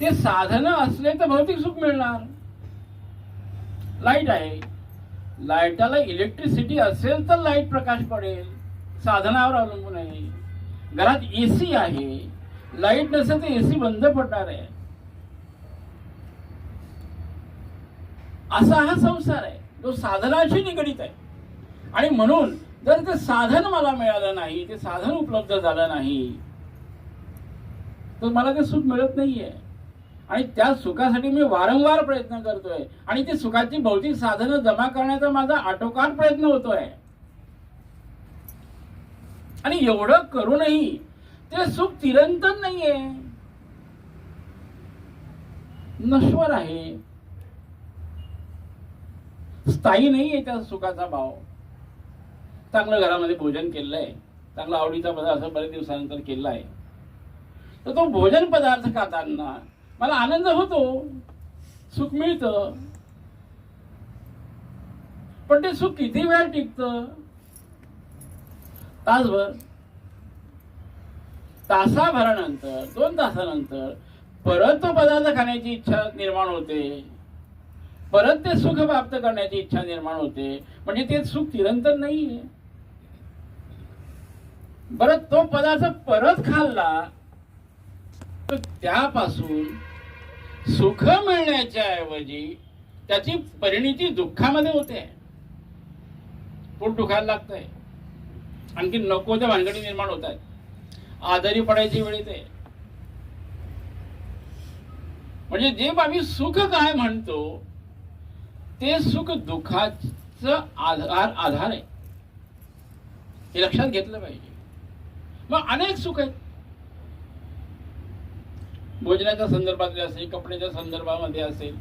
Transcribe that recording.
ते साधनं असले तर भौतिक सुख मिळणार. लाइट आहे. लाईटाला इलेक्ट्रिसिटी असेल तर लाइट प्रकाश पडेल. साधनावर अवलंबून आहे. घरात एसी आहे. लाइट नसेल तर एसी बंद पडणार आहे. असा हा संसार आहे. जो साधनाशी निगडीत आहे. आणि म्हणून जर ते साधन मला मिळालं नाही ते साधन उपलब्ध झालं नाही तर मला ते सुख मिळत नाहीये. आणि त्या सुखासाठी मी वारंवार प्रयत्न करतोय. आणि ती सुखाची भौतिक साधनं जमा करण्याचा माझा आटोकाट प्रयत्न होतोय. आणि एवढं करूनही ते सुख चिरंतन नाहीये. नश्वर आहे. स्थायी नाहीये त्या सुखाचा भाव. चांगलं घरामध्ये भोजन केलंय. चांगला आवडीचा पदार्थ बरेच दिवसानंतर केला आहे तर तो भोजन पदार्थ खाताना मला आनंद होतो सुख मिळतं. पण ते सुख किती वेळ टिकतं? तासभर. तासाभरानंतर दोन तासानंतर परत तो पदार्थ खाण्याची इच्छा निर्माण होते. परत ते सुख प्राप्त करण्याची इच्छा निर्माण होते. म्हणजे ते सुख चिरंतर नाहीये. परत तो पदार्थ परत खाल्ला तर त्यापासून सुख मिळण्याच्या ऐवजी त्याची परिणिती दुःखामध्ये होते. पोट दुखायला लागतंय. आणखी नको त्या भानगडी निर्माण होत आहेत. आजारी पडायची वेळ येते. म्हणजे जे आम्ही सुख काय म्हणतो ते सुख दुःखाचं आधार आधार आहे. हे लक्षात घेतलं पाहिजे. मग अनेक सुख आहेत. भोजनाच्या संदर्भातले असेल कपड्याच्या संदर्भामध्ये असेल